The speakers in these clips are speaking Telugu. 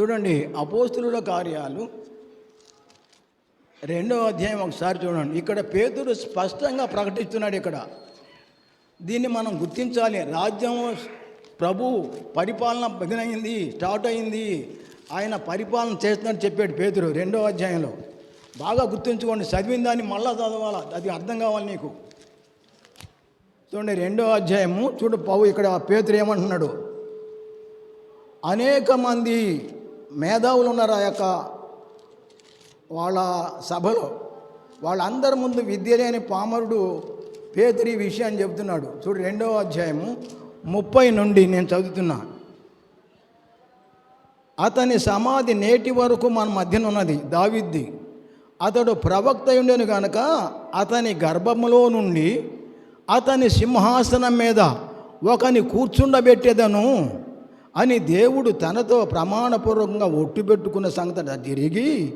చూడండి అపోస్తుల కార్యాలు. రెండో అధ్యాయం ఒకసారి చూడండి. ఇక్కడ పేతురు స్పష్టంగా ప్రకటిస్తున్నాడు ఇక్కడ. దీన్ని మనం గుర్తించాలి. రాజ్యం ప్రభు పరిపాలన బగినైంది స్టార్ట్ అయింది. ఆయన పరిపాలన చేస్తున్నట్టు చెప్పాడు పేతురు రెండో అధ్యాయంలో. బాగా గుర్తుంచుకోండి చదివిన దాన్ని మళ్ళా చదవాలా? అది అర్థం కావాలి నీకు. చూడండి రెండో అధ్యాయము చూడు పౌ ఇక్కడ పేతురు ఏమంటున్నాడు? అనేక మంది మేధావులు ఉన్నారు ఆ యొక్క వాళ్ళ సభలో. వాళ్ళందరి ముందు విద్య లేని పామరుడు పేతురి విషయాన్ని చెబుతున్నాడు. చూడు రెండవ అధ్యాయము ముప్పై నుండి నేను చదువుతున్నా. అతని సమాధి నేటి వరకు మన మధ్యన ఉన్నది దావిద్ది. అతడు ప్రవక్త ఉండేను కనుక అతని గర్భములో నుండి అతని సింహాసనం మీద ఒకని కూర్చుండబెట్టేదను. అని దేవుడు తనతో ప్రమాణపూర్వకంగా ఒట్టు పెట్టుకున్న సంగతి తిరిగి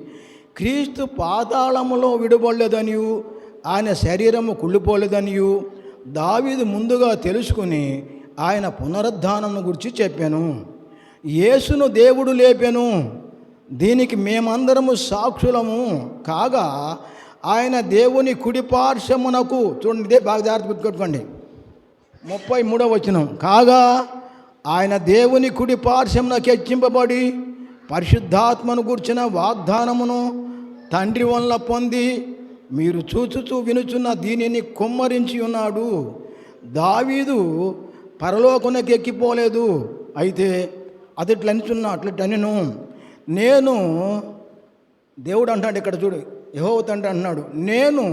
క్రీస్తు పాతాళములో విడబడలేదనియు ఆయన శరీరము కుళ్ళిపోలేదనియు దావీదు ముందుగా తెలుసుకుని ఆయన పునరుద్ధానము గురించి చెప్పాను. యేసును దేవుడు లేపాను. దీనికి మేమందరము సాక్షులము. కాగా ఆయన దేవుని కుడిపార్శమునకు చూడండి ఇదే బాగా జాగ్రత్త పెట్టుకోండి ముప్పై మూడవ వచనం. కాగా ఆయన దేవుని కుడి పార్శ్వమునకు హెచ్చింపబడి పరిశుద్ధాత్మను గుర్చిన వాగ్దానమును తండ్రి వల్ల పొంది మీరు చూచుచూ వినుచున్న దీనిని కుమ్మరించి ఉన్నాడు. దావీదు పరలోకునకి ఎక్కిపోలేదు. అయితే అది ఇట్లా అనుచున్నా అట్లటనను నేను దేవుడు అంటాడు ఇక్కడ చూడు యహో తండ్రి అంటున్నాడు నేను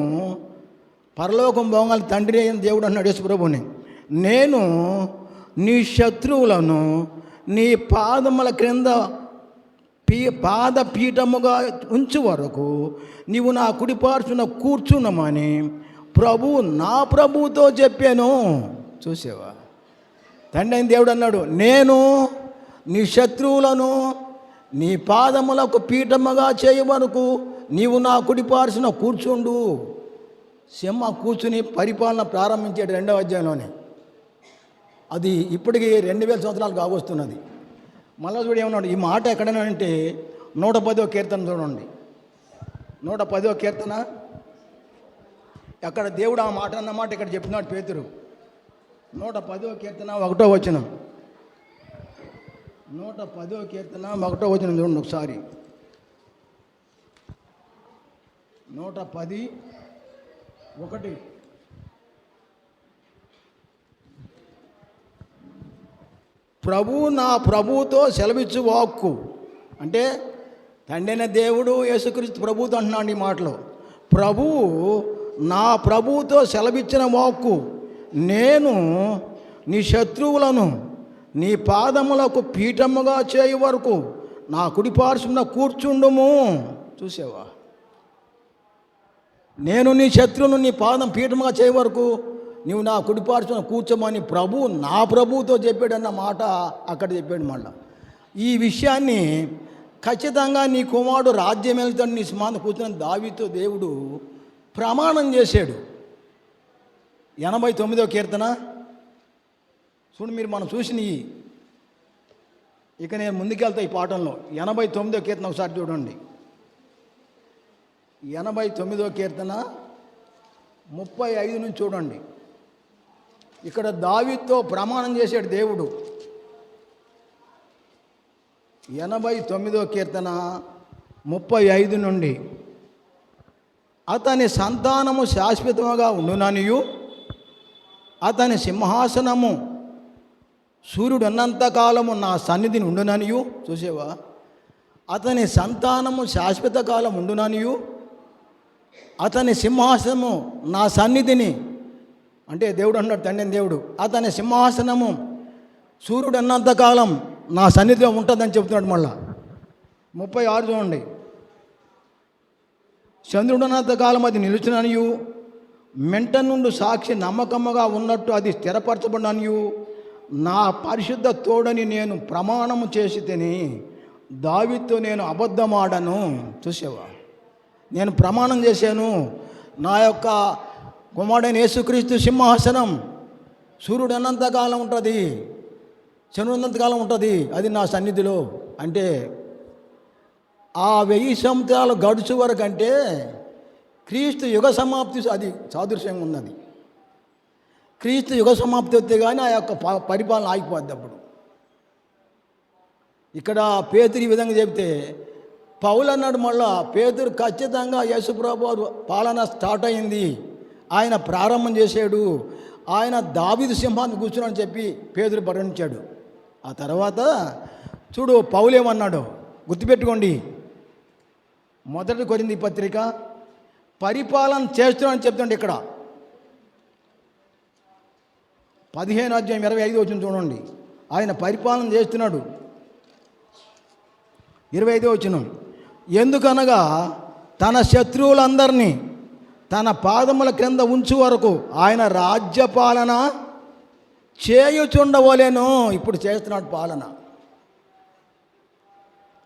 పరలోకం పోగాలి తండ్రి అయిన దేవుడు అన్నాడు యేసుప్రభుని. నేను నీ శత్రువులను నీ పాదముల క్రింద పీ పాద పీఠముగా ఉంచు వరకు నీవు నా కుడిపార్చున కూర్చున్నామని ప్రభు నా ప్రభుతో చెప్పాను. చూసేవా? తండ్రి అయిన దేవుడు అన్నాడు నేను నీ శత్రువులను నీ పాదములకు పీఠముగా చేయ వరకు నీవు నా కుడిపార్చున కూర్చుండు. సింహ కూర్చుని పరిపాలన ప్రారంభించాడు రెండవ అధ్యాయంలోనే. అది ఇప్పటికి రెండు వేల సంవత్సరాలు కావస్తున్నది మళ్ళా చూడు ఏమన్నాడు ఈ మాట ఎక్కడైనా అంటే నూట పదో కీర్తన చూడండి నూట పదో కీర్తన అక్కడ దేవుడు ఆ మాట అన్నమాట ఇక్కడ చెప్తున్నాడు పేతురు. నూట పదో కీర్తన ఒకటో వచ్చిన నూట పదో కీర్తన ఒకటో వచ్చిన చూడండి ఒకసారి. నూట పది ఒకటి. ప్రభు నా ప్రభుతో సెలవిచ్చు వాక్కు. అంటే తండ్రిన దేవుడు యేసుక్రీస్తు ప్రభుతో అంటున్నాడు ఈ మాటలో. ప్రభువు నా ప్రభువుతో సెలవిచ్చిన వాక్కు. నేను నీ శత్రువులను నీ పాదములకు పీఠముగా చేయు వరకు నా కుడి కూర్చుండుము. చూసావా? నేను నీ శత్రువును నీ పాదం పీఠముగా చేయ వరకు నువ్వు నా కుడిపార్చున కూర్చోమని ప్రభు నా ప్రభువుతో చెప్పాడన్న మాట అక్కడ చెప్పాడు మళ్ళా. ఈ విషయాన్ని ఖచ్చితంగా నీ కుమారుడు రాజ్యం వెళ్తాడు నీ సుమాన కూర్చుని దావితో దేవుడు ప్రమాణం చేశాడు. ఎనభై తొమ్మిదో కీర్తన. చూడు మీరు మనం చూసినవి ఇక నేను ముందుకెళ్తా ఈ పాఠంలో. ఎనభై తొమ్మిదో కీర్తన ఒకసారి చూడండి. ఎనభై తొమ్మిదో కీర్తన ముప్పై ఐదు నుంచి చూడండి. ఇక్కడ దావితో ప్రమాణం చేశాడు దేవుడు. ఎనభై తొమ్మిదో కీర్తన ముప్పై ఐదు నుండి. అతని సంతానము శాశ్వతముగా ఉండుననియు అతని సింహాసనము సూర్యుడు ఉన్నంతకాలము నా సన్నిధిని ఉండుననియు చూసేవా? అతని సంతానము శాశ్వత కాలం ఉండుననియు అతని సింహాసనము నా సన్నిధిని అంటే దేవుడు అన్నాడు తండ్రి దేవుడు. అతని సింహాసనము సూర్యుడు అన్నంతకాలం నా సన్నిధిలో ఉంటుందని చెప్తున్నాడు మళ్ళా. ముప్పై ఆరు చూడండి. చంద్రుడు అన్నంతకాలం అది నిలుచుననియు మెంట నుండి సాక్షి నమ్మకముగా ఉన్నట్టు అది స్థిరపరచబడిననియు నా పరిశుద్ధ తోడని నేను ప్రమాణము చేసి తిని దావితో నేను అబద్ధమాడను. చూసేవా? నేను ప్రమాణం చేశాను నా యొక్క కుమారుడైన యేసుక్రీస్తు సింహాసనం సూర్యుడు అనంతకాలం ఉంటుంది చంద్రుడు ఉన్నంతకాలం ఉంటుంది అది నా సన్నిధిలో. అంటే ఆ వెయ్యి సంవత్సరాలు గడుచు వరకు అంటే క్రీస్తు యుగ సమాప్తి అది సాదృశ్యంగా ఉన్నది. క్రీస్తు యుగ సమాప్తి వస్తే కానీ ఆ యొక్క ప- పరిపాలన ఆగిపోద్ది అప్పుడు. ఇక్కడ పేతురు ఈ విధంగా చెబితే పౌలు అన్నాడు మళ్ళా పేతురు ఖచ్చితంగా యేసుప్రభు పాలన స్టార్ట్ అయింది. ఆయన ప్రారంభం చేశాడు. ఆయన దావిదు సింహాన్ని కూర్చున్నాడని చెప్పి పేదరు పరిగణించాడు ఆ తర్వాత చూడు పౌలేమన్నాడు గుర్తుపెట్టుకోండి. మొదటి కొరింది పత్రిక పరిపాలన చేస్తున్నాడని చెప్తుండే ఇక్కడ. పదిహేను అధ్యాయం ఇరవై ఐదు వచ్చిన చూడండి. ఆయన పరిపాలన చేస్తున్నాడు. ఇరవై ఐదో వచ్చిన ఎందుకనగా తన శత్రువులందరినీ తన పాదముల క్రింద ఉంచు వరకు ఆయన రాజ్యపాలన చేయుచుండవలేను. ఇప్పుడు చేస్తున్నాడు పాలన.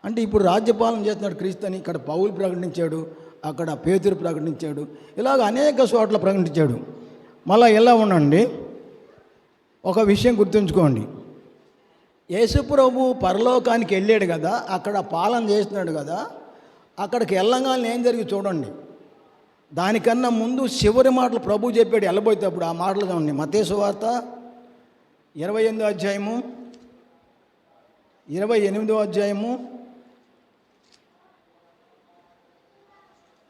అంటే ఇప్పుడు రాజ్యపాలన చేస్తున్నాడు క్రీస్తుని ఇక్కడ పౌలు ప్రకటించాడు అక్కడ పేతురు ప్రకటించాడు ఇలాగ అనేక చోట్ల ప్రకటించాడు. మళ్ళీ ఎలా ఉండండి. ఒక విషయం గుర్తుంచుకోండి. యేసుప్రభు పరలోకానికి వెళ్ళాడు కదా అక్కడ పాలన చేస్తున్నాడు కదా అక్కడికి వెళ్ళంగానే ఏం జరిగి చూడండి. దానికన్నా ముందు చివరి మాటలు ప్రభు చెప్పాడు వెళ్ళబోయేటప్పుడు ఆ మాటలు చూడండి. మతేసు వార్త ఇరవై ఎనిమిదో అధ్యాయము ఇరవై ఎనిమిదో అధ్యాయము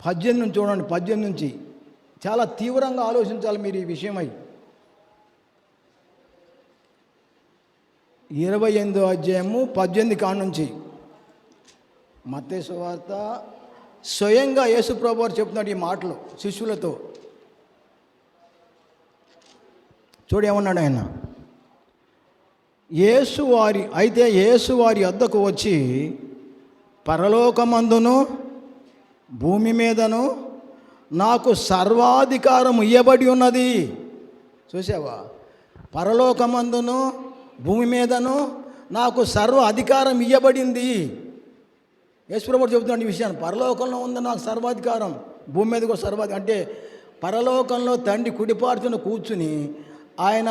పద్దెనిమిది నుంచి చూడండి పద్దెనిమిది నుంచి. చాలా తీవ్రంగా ఆలోచించాలి మీరు ఈ విషయమై. ఇరవై ఎనిమిదో అధ్యాయము పద్దెనిమిది కాడ నుంచి. మత్తేసు వార్త స్వయంగా యేసుప్రభు వారు చెప్తున్నాడు ఈ మాటలు శిష్యులతో. చూడు ఏమన్నాడు ఆయన? యేసు వారి అయితే యేసువారి వారి వచ్చి పరలోకమందును భూమి మీదను నాకు సర్వాధికారం ఇయ్యబడి ఉన్నది. చూసావా? పరలోకమందును భూమి మీదను నాకు సర్వ అధికారం ఇయ్యబడింది. యేసుప్రభుడు చెబుతున్నాడు ఈ విషయాన్ని. పరలోకంలో ఉంది నాకు సర్వాధికారం భూమి మీద కూడా సర్వాధి అంటే పరలోకంలో తండ్రి కుడిపార్చున కూర్చుని ఆయన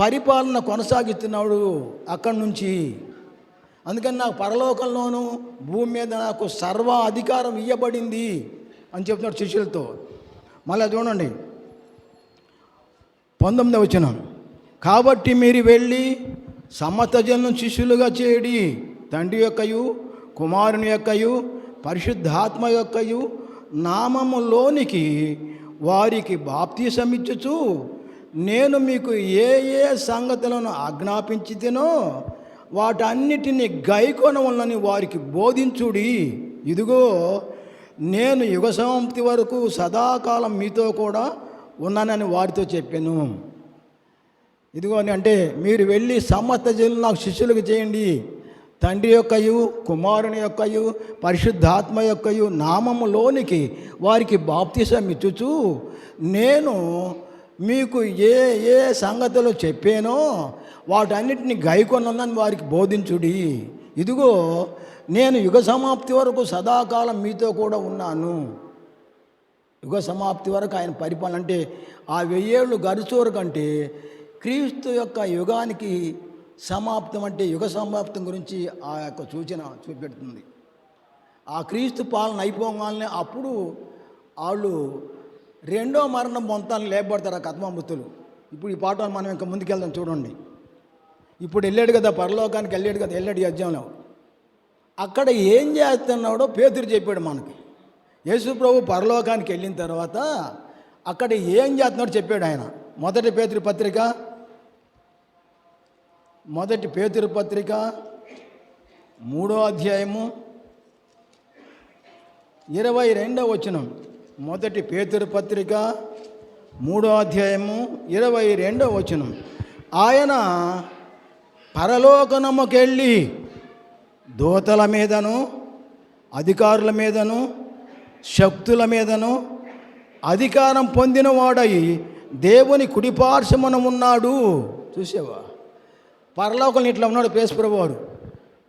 పరిపాలన కొనసాగిస్తున్నాడు అక్కడి నుంచి. అందుకని నాకు పరలోకంలోనూ భూమి మీద నాకు సర్వ అధికారం ఇవ్వబడింది అని చెప్తున్నాడు శిష్యులతో. మళ్ళీ చూడండి. పంతొమ్మిదవ వచ్చిన కాబట్టి మీరు వెళ్ళి సమస్త శిష్యులుగా చేయడి తండ్రి యొక్కయు కుమారుని యొక్కయు పరిశుద్ధాత్మ యొక్కయు నామములోనికి వారికి బాప్తీసమిచ్చుచు నేను మీకు ఏ ఏ సంగతులను ఆజ్ఞాపించితేనో వాటన్నిటిని గైకొనవలని వారికి బోధించుడి. ఇదిగో నేను యుగ సమాప్తి వరకు సదాకాలం మీతో కూడా ఉన్నానని వారితో చెప్పాను. ఇదిగో అంటే మీరు వెళ్ళి సమస్త జనులు నాకు శిష్యులకు చేయండి. తండ్రి యొక్కయు కుమారుని యొక్కయు పరిశుద్ధాత్మ యొక్కయు నామములోనికి వారికి బాప్తిసం ఇచ్చుచు నేను మీకు ఏ ఏ సంగతులు చెప్పానో వాటన్నిటిని గైకొన్నదని వారికి బోధించుడి. ఇదిగో నేను యుగ సమాప్తి వరకు సదాకాలం మీతో కూడా ఉన్నాను. యుగ సమాప్తి వరకు ఆయన పరిపాలన అంటే ఆ వెయ్యేళ్ళు గడిచే వరకు అంటే క్రీస్తు యొక్క యుగానికి సమాప్తం అంటే యుగ సమాప్తం గురించి ఆ యొక్క సూచన చూపెడుతుంది. ఆ క్రీస్తు పాలన అయిపోగానే అప్పుడు వాళ్ళు రెండో మరణం పొందాలని లేపబడతారు ఆ కథమామృతులు ఇప్పుడు ఈ పాట మనం ఇంకా ముందుకెళ్దాం చూడండి. ఇప్పుడు వెళ్ళాడు కదా పరలోకానికి వెళ్ళాడు కదా వెళ్ళాడు ఈ అధ్యాయంలో. అక్కడ ఏం చేస్తున్నాడో పేతురు చెప్పాడు మనకి. యేసుప్రభు పరలోకానికి వెళ్ళిన తర్వాత అక్కడ ఏం చేస్తున్నాడో చెప్పాడు ఆయన. మొదటి పేతురు పత్రిక మొదటి పేతురు పత్రిక మూడో అధ్యాయము ఇరవై రెండవ వచనం. మొదటి పేతురు పత్రిక మూడో అధ్యాయము ఇరవై రెండవ వచనం. ఆయన పరలోకనముకెళ్ళి దూతల మీదను అధికారుల మీదను శక్తుల మీదను అధికారం పొందినవాడై దేవుని కుడిపార్శ్వమున ఉన్నాడు. చూసావా? పరలోకం ఇట్లా ఉన్నాడు పేసుప్రభు వారు.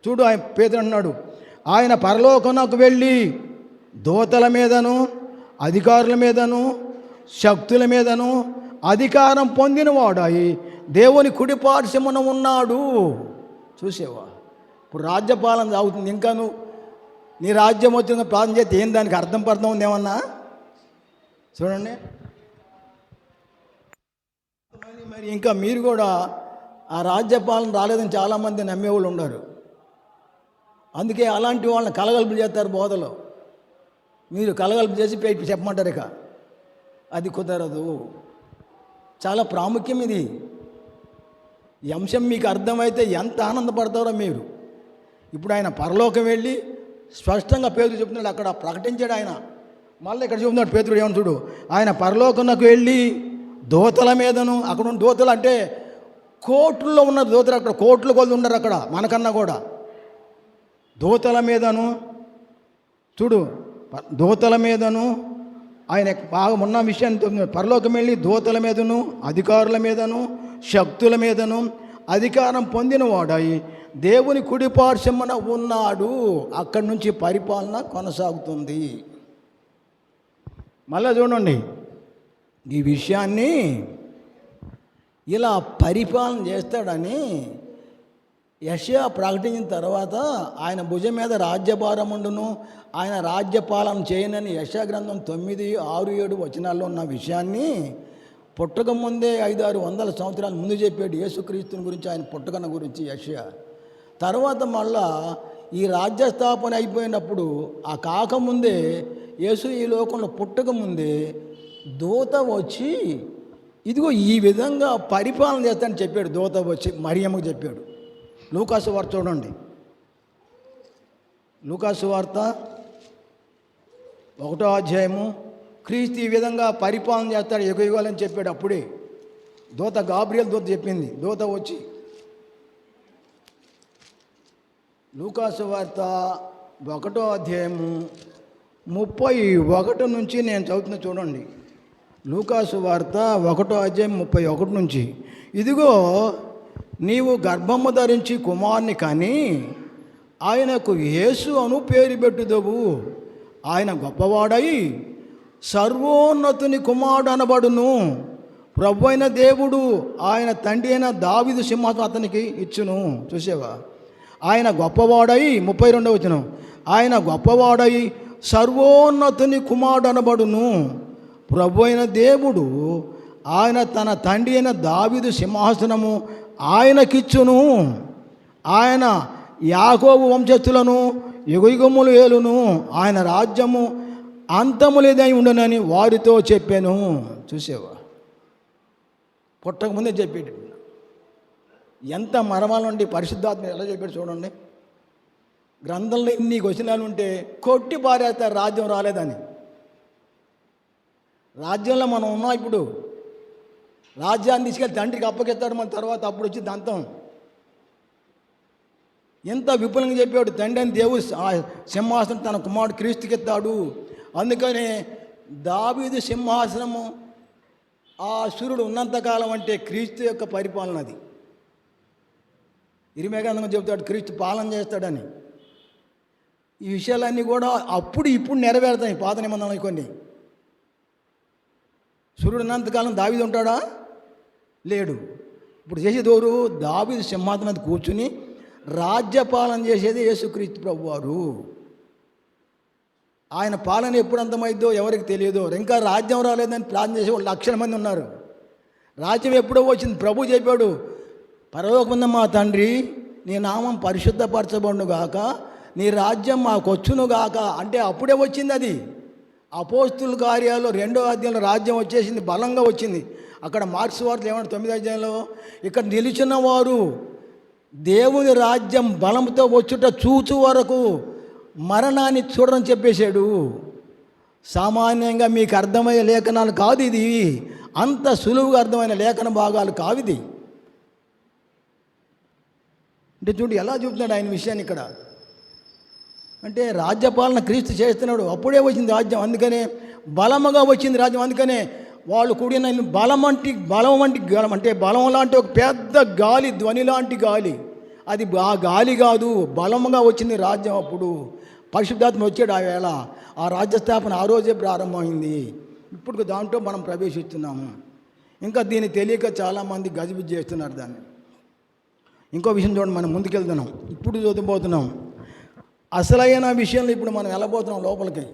చూడు ఆయన పేదలు అన్నాడు ఆయన పరలోకనకు వెళ్ళి దూతల మీదను అధికారుల మీదను శక్తుల మీదను అధికారం పొందినవాడాయి దేవుని కుడిపార్శ్వమున ఉన్నాడు. చూసేవా? ఇప్పుడు రాజ్యపాలన సాగుతుంది ఇంకా నువ్వు నీ రాజ్యం వచ్చిన ప్రార్థన చేస్తే ఏం దానికి అర్థం పర్థం ఉంది ఏమన్నా? చూడండి. మరి- మరి ఇంకా మీరు కూడా ఆ రాజ్యపాలన రాలేదని చాలామంది నమ్మేవాళ్ళు ఉన్నారు. అందుకే అలాంటి వాళ్ళని కలగలుపు చేస్తారు బోధలో. మీరు కలగలుపు చేసి పెట్టి చెప్పమంటారు ఇక. అది కుదరదు. చాలా ప్రాముఖ్యం ఇది. ఈ అంశం మీకు అర్థమైతే ఎంత ఆనందపడతారో మీరు. ఇప్పుడు ఆయన పరలోకం వెళ్ళి స్పష్టంగా పేదలు చెప్తున్నాడు అక్కడ ప్రకటించాడు ఆయన. మళ్ళీ ఇక్కడ చెప్తున్నాడు పేతుడు ఏమని చూడు? ఆయన పరలోకంకు వెళ్ళి దోతల మీదను అక్కడ ఉన్న దోతలు అంటే కోట్లలో ఉన్న దోతలు అక్కడ కోట్ల కొద్ది ఉండరు అక్కడ మనకన్నా కూడా. దోతల మీదను చూడు దూతల దోతల మీదను ఆయన బాగా ఉన్న విషయాన్ని పరలోకం వెళ్ళి దోతల మీదను అధికారుల మీదను శక్తుల మీదను అధికారం పొందిన దేవుని కుడిపార్శ్వమున ఉన్నాడు. అక్కడి నుంచి పరిపాలన కొనసాగుతుంది. మళ్ళా చూడండి ఈ విషయాన్ని ఇలా పరిపాలన చేస్తాడని యషయా ప్రకటించిన తర్వాత ఆయన భుజం మీద రాజ్యభారం ఉండును. ఆయన రాజ్యపాలన చేయనని యశా గ్రంథం తొమ్మిది ఆరు ఏడు వచనాల్లో ఉన్న విషయాన్ని పుట్టక ముందే ఐదారు వందల సంవత్సరాల ముందు చెప్పాడు యేసుక్రీస్తుని గురించి ఆయన పుట్టకన గురించి యషయా. తర్వాత మళ్ళా ఈ రాజ్య స్థాపన అయిపోయినప్పుడు ఆ కాకముందే యేసు ఈ లోకంలో పుట్టక ముందే దూత వచ్చి ఇదిగో ఈ విధంగా పరిపాలన చేస్తానని చెప్పాడు దూత వచ్చి మరియమ్మకు చెప్పాడు. లూకాసు వార్త చూడండి. లూకాసు వార్త ఒకటో అధ్యాయము. క్రీస్తు ఈ విధంగా పరిపాలన చేస్తాడు ఎగయుగాలని చెప్పాడు అప్పుడే. దూత గాబ్రియల్ దూత చెప్పింది. దూత వచ్చి లూకాసు వార్త ఒకటో అధ్యాయము ముప్పై ఒకటి నుంచి నేను చదువుతున్న చూడండి. లూకాసు వార్త ఒకటో అధ్యాయం ముప్పై ఒకటి నుంచి. ఇదిగో నీవు గర్భము ధరించి కుమార్ని కానీ ఆయనకు యేసు అను పేరు పెట్టుదవు. ఆయన గొప్పవాడై సర్వోన్నతుని కుమారుడు అనబడును. ప్రభు అయిన దేవుడు ఆయన తండ్రి అయిన దావిదు సింహాసం అతనికి ఇచ్చును. చూసేవా? ఆయన గొప్పవాడై ముప్పై రెండవ వచ్చిన ఆయన గొప్పవాడై సర్వోన్నతుని కుమారుడు అనబడును. ప్రభు అయిన దేవుడు ఆయన తన తండ్రి అయిన దావిదు సింహాసనము ఆయనకిచ్చును. ఆయన యాకోబు వంశస్థులను యుగయుగములు ఏలును. ఆయన రాజ్యము అంతము లేదై ఉండనని వారితో చెప్పాను. చూసేవా? పుట్టకముందే చెప్పాడు ఎంత మరమాలండి పరిశుద్ధాత్మ ఎలా చెప్పాడు చూడండి. గ్రంథంలో ఇన్ని వచనాలు ఉంటే కొట్టి పారేస్తారు రాజ్యం రాలేదని. రాజ్యంలో మనం ఉన్నాం ఇప్పుడు. రాజ్యాన్ని తీసుకెళ్ళి తండ్రికి అప్పగిస్తాడు మన తర్వాత అప్పుడు వచ్చి దంతం. ఎంత విపులంగా చెప్పాడు తండ్రి అని దేవుడు ఆ సింహాసనం తన కుమారుడు క్రీస్తుకెత్తాడు. అందుకనే దావీదు సింహాసనము ఆ సూర్యుడు ఉన్నంతకాలం అంటే క్రీస్తు యొక్క పరిపాలన అది. ఇరిమేఘంగా చెబుతాడు క్రీస్తు పాలన చేస్తాడని. ఈ విషయాలన్నీ కూడా అప్పుడు ఇప్పుడు నెరవేరుతాయి పాత నిబంధనలు కొన్ని. సూర్యుడు ఉన్నంతకాలం దావీదు ఉంటాడా? లేడు. ఇప్పుడు చేసేదోరు ఎవరు? దావీదు సింహాసనం కూర్చుని రాజ్యపాలన చేసేది యేసుక్రీస్తు ప్రభు వారు ఆయన పాలన ఎప్పుడు అంతమైద్దో ఎవరికి తెలియదో. ఇంకా రాజ్యం రాలేదని ప్రార్థన చేసే వాళ్ళు లక్షల మంది ఉన్నారు. రాజ్యం ఎప్పుడో వచ్చింది. ప్రభు చెప్పాడు పరలోకముంద మా తండ్రి నీ నామం పరిశుద్ధపరచబడును గాక నీ రాజ్యం మాకొచ్చును గాక అంటే అప్పుడే వచ్చింది అది. అపోస్తుల కార్యాలు రెండో అధ్యాయంలో రాజ్యం వచ్చేసింది బలంగా వచ్చింది. అక్కడ మార్క్స్ వార్తలు ఏమన్నా తొమ్మిదో అధ్యాయంలో? ఇక్కడ నిలిచిన వారు దేవుని రాజ్యం బలంతో వచ్చుట చూచు వరకు మరణాన్ని చూడని చెప్పేశాడు. సామాన్యంగా మీకు అర్థమయ్యే లేఖనాలు కాదు ఇది. అంత సులువుగా అర్థమైన లేఖన భాగాలు కావు ఇది. అంటే చూడు ఎలా చూపుతున్నాడు ఆయన విషయాన్ని ఇక్కడ? అంటే రాజ్యపాలన క్రీస్తు చేస్తున్నాడు. అప్పుడే వచ్చింది రాజ్యం. అందుకనే బలముగా వచ్చింది రాజ్యం. అందుకనే వాళ్ళు కూడిన బలం వంటి బలం వంటి గలం. అంటే బలం లాంటి ఒక పెద్ద గాలి ధ్వని లాంటి గాలి. అది ఆ గాలి కాదు బలముగా వచ్చింది రాజ్యం అప్పుడు. పరిశుద్ధాత్మ వచ్చాడు ఆ వేళ. ఆ రాజ్యస్థాపన ఆ రోజే ప్రారంభమైంది. ఇప్పుడు దాంట్లో మనం ప్రవేశిస్తున్నాము. ఇంకా దీన్ని తెలియక చాలామంది గజిబిజి చేస్తున్నారు దాన్ని. ఇంకో విషయం చూడండి మనం ముందుకెళ్తున్నాం. ఇప్పుడు చదువుపోతున్నాం అసలైన విషయంలో ఇప్పుడు మనం వెళ్ళబోతున్నాం లోపలికి.